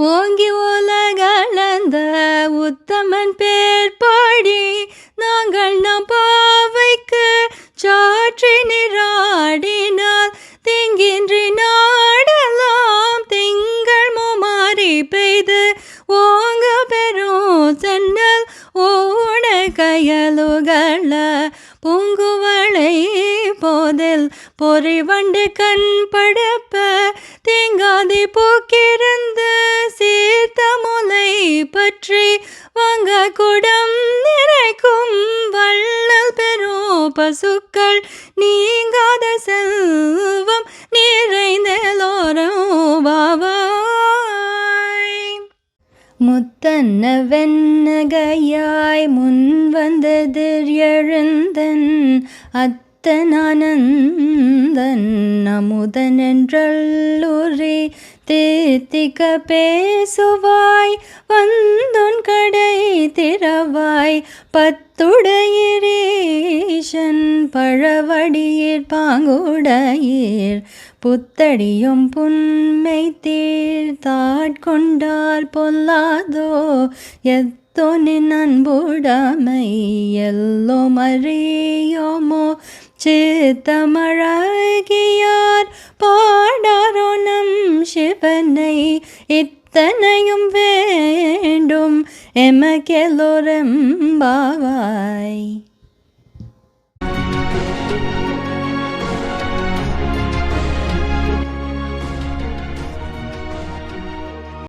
ஓங்கி உலகளந்த உத்தமன் பேர் பாடி நாங்கள் நம் பாவைக்கு சாற்றி நிராடினால் திங்கின்றி நாடலாம் திங்கள் முமாறி பெய்து ஓங்க பெறும் சென்னல் ஓட கையலுகள பொங்குவளை போதில் பொறி வண்டு கண் படப்ப தேங்காதி போக்கிற பற்றி வாங்க குடம். நிறைக்கும் வள்ளல் பெரும் பசுக்கள். நீங்காத செல்வம் நிறைந்தலோரம் வாவாய். முத்தன்ன வெண்ணகையாய் முன் வந்ததிர் எழுந்தன். அத்தனானந்தன் அமுதனென்றல்லுரி தேத்திக்க பேசுவாய் வந்துன் கடை திறவாய் பத்துடையீரீஷன் பழவடியீர் பாங்குடையீர் புத்தடியும் புன்மை தீர்த்தாட்கொண்டால் பொல்லாதோ எத்தோனின் அன்புடமை எல்லோ மறியோமோ சித்தமழகியார் பாடாரோ சிவனை இத்தனையும் வேண்டும் எமக்கெல்லோரும் பாவாய்